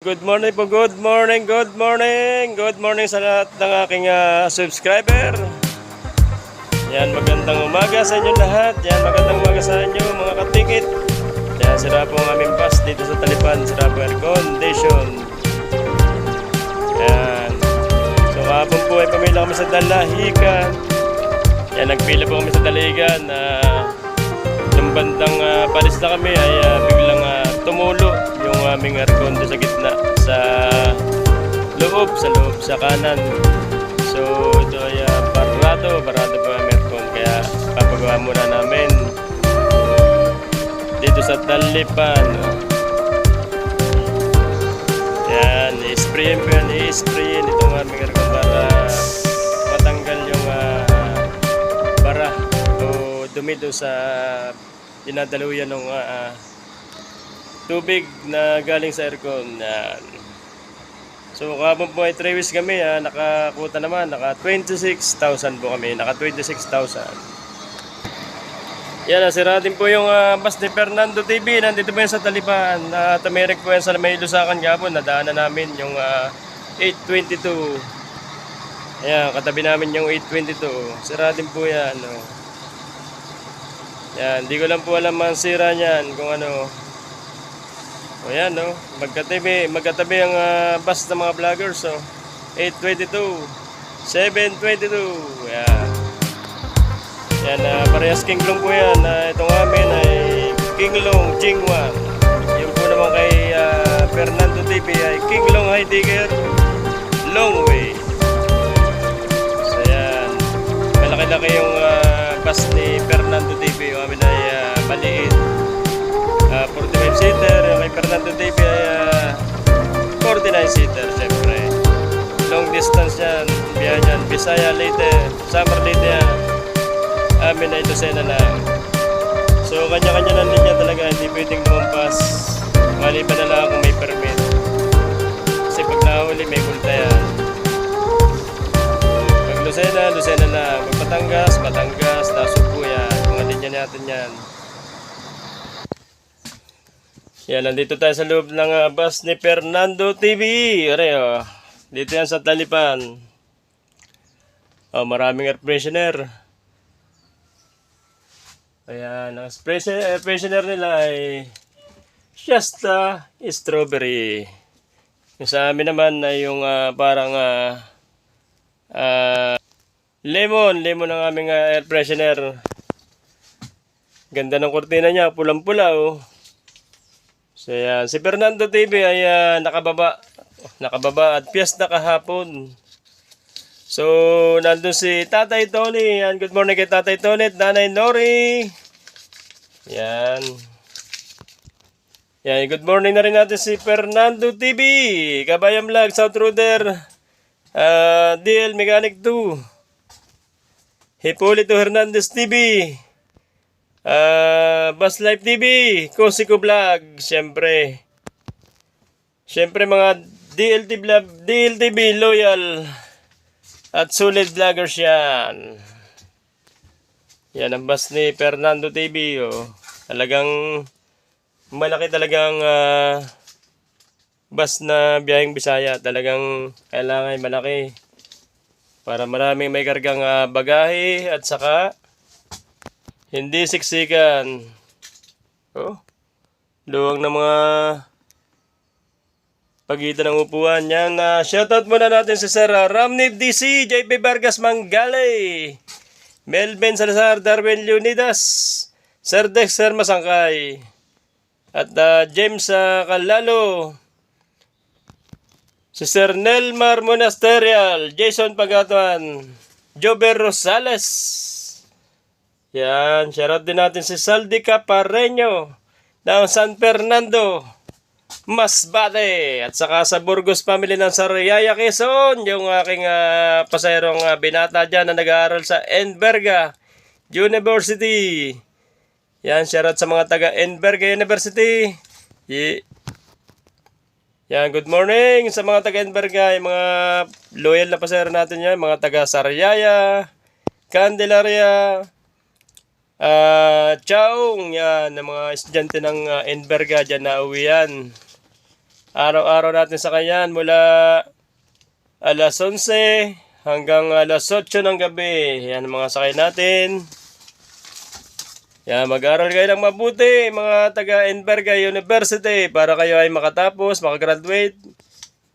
Good morning po, good morning, good morning, good morning sa lahat ng aking ah, subscriber. Yan, magandang umaga sa inyo lahat. Yan, magandang umaga sa inyo mga katikit. Yan, sira po ang aming bus dito sa Talipan, sira po air condition. Yan. So kahapon po ay pamila kami sa Dalahican. Yan, nagpila po kami sa Dalahican. Uh, nung bandang uh, palis na kami ay ah, biglang ah, yung aming aircon sa gitna sa loob, sa loob, sa kanan. So ito ay ah, barado, barado po ang aircon kaya papagawa muna namin dito sa Talipan. Yan, i-sprayin po yan, i-sprayin itong aming aircon para matanggal yung ah, bara o dumi sa dinadaluyan ng ah, tubig na galing sa aircon. Yan. So kahapon po ay 3 weeks kami, ah, nakakuta naman, naka 26,000 po kami, naka 26,000. Yan, nasira din po yung ah, bus ni Fernando TV, nandito po yan sa Talipan. Uh, tumirik po yan sa may Lusakan kahapon, nadaanan namin yung ah, 822. Ayan, katabi namin yung 822. Sira din po yan. No? Yan, di ko lang po alam ang sira niyan kung ano. O yan, no? Magkatabi, magkatabi ang ah, bus ng mga vloggers, so. 822, 722, yan. Yan, uh, parehas Kinglong po yan. Uh, itong amin ay Kinglong Jingwan. Yung po naman kay ah, Fernando TV ay Kinglong Heidegger Long Way. So yan, malaki-laki yung ah, bus ni Fernando TV. Yung amin ay ah, maliit. Fernando TV ay ah, 49 seater, syempre. Long distance yan, biyahe yan, Bisaya Leyte, Summer Leyte yan. Amin ay dosena lang. So, kanya-kanya lang linya talaga, hindi pwedeng lumampas. Maliban na lang kung may permit. Kasi pag nahuli, may multa yan. Pag Lucena, Lucena lang. Pag Batangas, Batangas, Nasubo yan. Mga linya natin yan. Yan, nandito tayo sa loob ng ah, bus ni Fernando TV. Are, oh. Dito yan sa Talipan. Oh, maraming air freshener. Ayan, ang air freshener nila ay Shasta Strawberry. Yung sa amin naman ay yung ah, parang ah, ah, lemon, lemon ang aming ah, air freshener. Ganda ng kurtina niya, pulang-pula oh. So yan, si Fernando TV ay ah, nakababa, nakababa at piyas na kahapon. So, nandun si Tatay Tony. Yan, good morning kay Tatay Tony at Nanay Nori. Yan. Yan, good morning na rin natin si Fernando TV. Kabayam Vlog, South Ruder. ah, DL Mechanic 2. Hipolito Hernandez TV. Ah, Bus Life TV, Kosiko Vlog, siyempre. Siyempre mga DLT Vlog, DLTV loyal at solid vloggers yan. Yan ang bus ni Fernando TV, oh. Talagang malaki talagang ah, bus na biyaheng Bisaya. Talagang kailangan malaki. Para maraming may kargang ah, bagahe at saka hindi siksikan. Oh. Luwag ng mga pagitan ng upuan. Yan, uh, shoutout muna natin si Sir Ramnib DC, JP Vargas Manggalay, Melvin Salazar, Darwin Leonidas, Sir Dexter Masangkay, at uh, James uh, Calalo, si Sir Nelmar Monasterial, Jason Pagatuan, Jober Rosales, yan, shoutout din natin si Saldi Capareño ng San Fernando, Masbate. At saka sa Burgos family ng Sariaya, Quezon, yung aking uh, pasayerong ah, binata dyan na nag-aaral sa Enverga University. Yan, shoutout sa mga taga Enverga University. Y- yan, good morning sa mga taga Enverga, yung mga loyal na pasayero natin yan, mga taga Sariaya, Candelaria, Ah, Chaong, yan, ng mga estudyante ng uh, Enverga dyan na uwi yan. Araw-araw natin sa kanyan mula alas 11 hanggang alas 8 ng gabi. Yan ang mga sakay natin. Yan, mag-aral kayo ng mabuti, mga taga Enverga University para kayo ay makatapos, makagraduate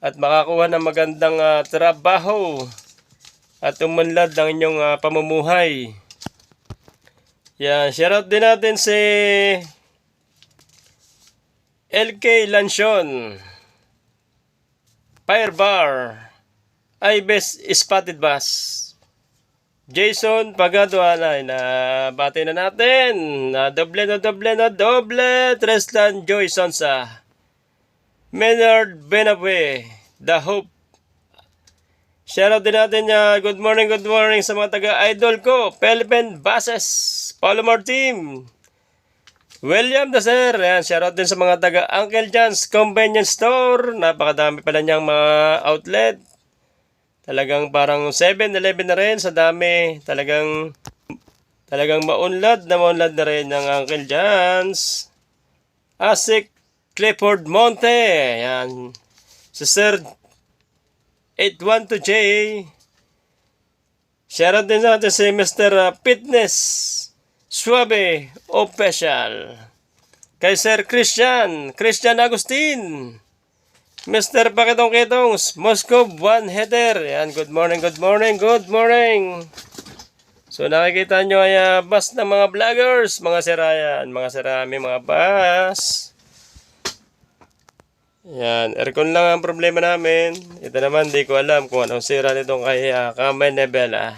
at makakuha ng magandang ah, trabaho at umunlad ng inyong ah, pamumuhay. Yan, shoutout din natin si LK Lanchon, Fire Bar, Ibes Spotted Bass, Jason Pagaduanay na bati na natin. Na doble na doble na doble Treslan Joy Sonsa. Menard Benabe The Hope Shoutout din natin niya good morning good morning sa mga taga-idol ko Philippine Bases Palomar Team William sir Ayan, shoutout din sa mga taga Uncle John's Convenience Store napakadami pala niyang mga outlet Talagang parang 7-Eleven na rin sa dami. Talagang talagang maunlad na maunlad na rin ng Uncle John's. Asik Clifford Monte. Yan. Si Sir 812J. Shoutout din natin si Mr. Fitness Suave Official. Kay Sir Christian, Christian Agustin. Mr. Pakitong Kitong, Moscow One Header. Yan, good morning, good morning, good morning. So nakikita nyo ay uh, bus ng mga vloggers, mga sirayan, mga sirami, mga bus. Yan, aircon lang ang problema namin. Ito naman, di ko alam kung anong sira nitong kay uh, Kamay Nebela.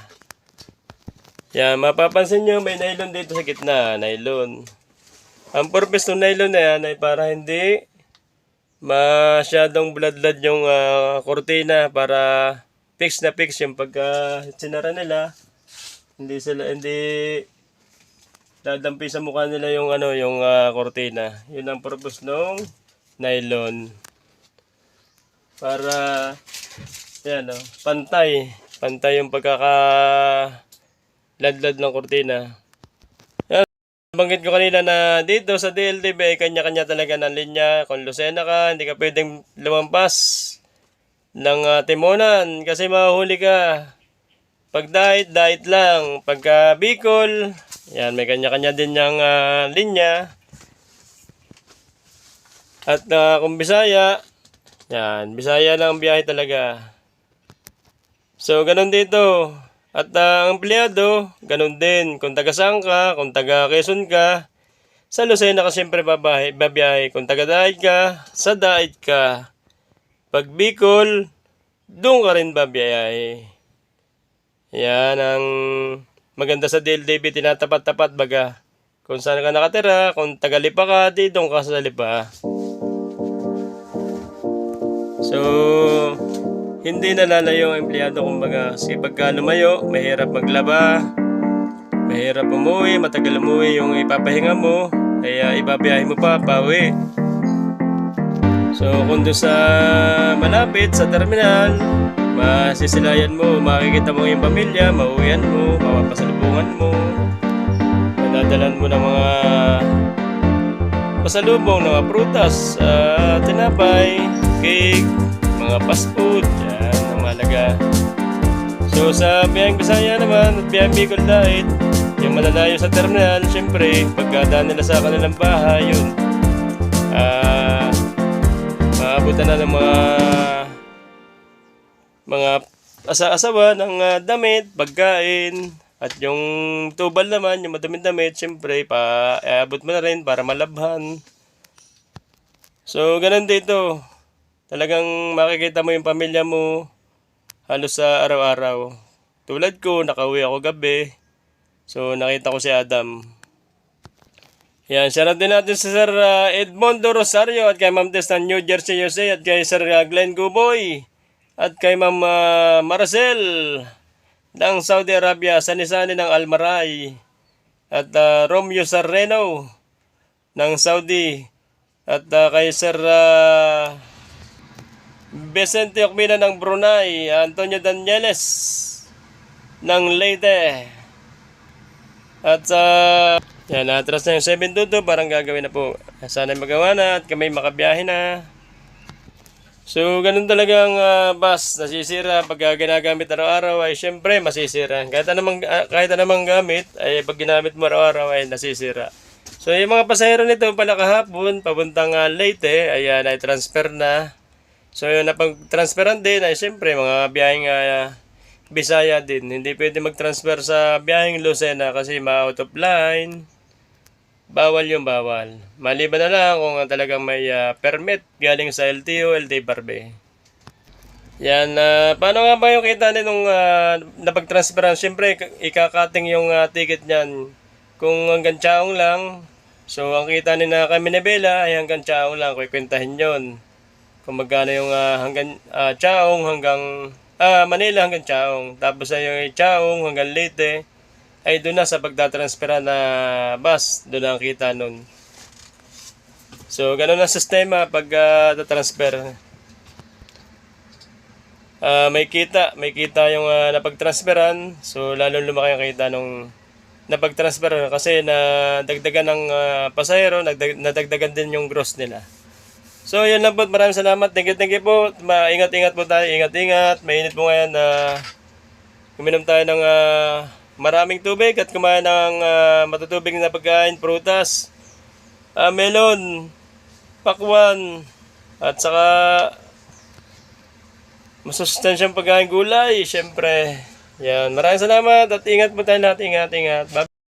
Yan, mapapansin nyo, may nylon dito sa gitna, nylon. Ang purpose ng nylon na yan ay para hindi masyadong bloodlad yung ah, kortina para fix na fix yung pagka sinara nila hindi sila hindi dadampi sa mukha nila yung ano yung ah, kortina yun ang purpose ng nylon para yan oh, pantay pantay yung pagkaka ladlad ng kortina Banggit ko kanina na dito sa DLDB ay kanya-kanya talaga ng linya. Kung Lucena ka, hindi ka pwedeng lumampas ng ah, Timonan kasi mahuli ka. Pag diet, diet lang. Pagka Bicol, yan, may kanya-kanya din yung ah, linya. At ah, kung Bisaya, yan, Bisaya lang ang biyahe talaga. So, ganun dito. At ah, ang empleyado, ganun din. Kung taga saan ka, kung taga Quezon ka, sa Lucena ka siyempre babahe, babiyahe. Kung taga Daig ka, sa Daig ka. Pag Bicol, doon ka rin babiyahe. Yan ang maganda sa DLDB, tinatapat-tapat baga. Kung saan ka nakatira, kung taga Lipa ka, di doon ka sa Lipa. So, hindi nalalayo ang empleyado kumbaga kasi pagka lumayo, mahirap maglaba, mahirap umuwi, matagal umuwi yung ipapahinga mo, kaya ibabiyahe mo pa, pauwi. So kung doon sa malapit sa terminal, masisilayan mo, makikita mo yung pamilya, mauwian mo, mapapasalubungan mo, madadalan mo ng mga pasalubong ng mga prutas, ah, tinapay, cake, mga fast food, yan ang mahalaga. So sa Biyang Bisaya naman at Biyang Bicol Diet, yung malalayo sa terminal, syempre, pagkadaan nila sa kanilang bahay, yun, ah, maabutan na ng mga mga asa-asawa ng ah, damit, pagkain, at yung tubal naman, yung madaming damit, syempre, pa, iabot mo na rin para malabhan. So, ganun dito. Talagang makikita mo yung pamilya mo halos sa araw-araw. Tulad ko, nakauwi ako gabi. So, nakita ko si Adam. Yan, shoutout din natin si Sir uh, Edmondo Rosario at kay Ma'am Tess ng New Jersey, USA at kay Sir uh, Glenn Guboy at kay Ma'am uh, Marcel ng Saudi Arabia, Sanisani ng Almaray at uh, Romeo Sarreno ng Saudi at uh, kay Sir uh, Vicente Ocmina ng Brunei, Antonio Danieles ng Leyte. At sa yan, atras na yung 722, parang gagawin na po. Sana magawa na at kami makabiyahe na. So, ganun talaga ang ah, bus nasisira pag ah, ginagamit araw-araw ay syempre masisira. Kahit anumang, ah, kahit anumang gamit ay pag ginamit mo araw-araw ay nasisira. So, yung mga pasahero nito pala kahapon, papuntang uh, Leyte, ayan, ay transfer na. So, yung napag-transferan din ay syempre mga biyaheng ah, Bisaya din. Hindi pwede mag-transfer sa biyaheng Lucena kasi ma-out of line. Bawal yung bawal. Maliban na lang kung talagang may ah, permit galing sa LTO, LT Barbe. Yan, ah, paano nga ba yung kita nung uh, napag-transferan? Siyempre, ikakating yung ah, ticket niyan. Kung hanggang tsaong lang, so ang kita ni na kami ni Bella ay hanggang tsaong lang, kukwentahin yon. Kung magkano yung ah, hanggang ah, tsaong hanggang ah, Manila hanggang tsaong. Tapos ay yung tsaong hanggang Leyte ay doon na sa pagtatransfera na bus, doon na ang kita nun. So, ganun ang sistema pag ah, transfer. Ah, may kita, may kita yung ah, napagtransferan. So, lalo lumaki ang kita nung napagtransferan kasi na dagdagan ng ah, pasahero, nagdag- nadagdagan din yung gross nila. So, yun lang po. Maraming salamat. Thank you, thank you po. Maingat-ingat po tayo. Ingat-ingat. Mainit po ngayon na uminom tayo ng ah, maraming tubig at kumain ng ah, matutubig na pagkain, prutas, ah, melon, pakwan, at saka masustansyang pagkain gulay, syempre. Yan. Maraming salamat at ingat po tayo lahat. Ingat, ingat. Bye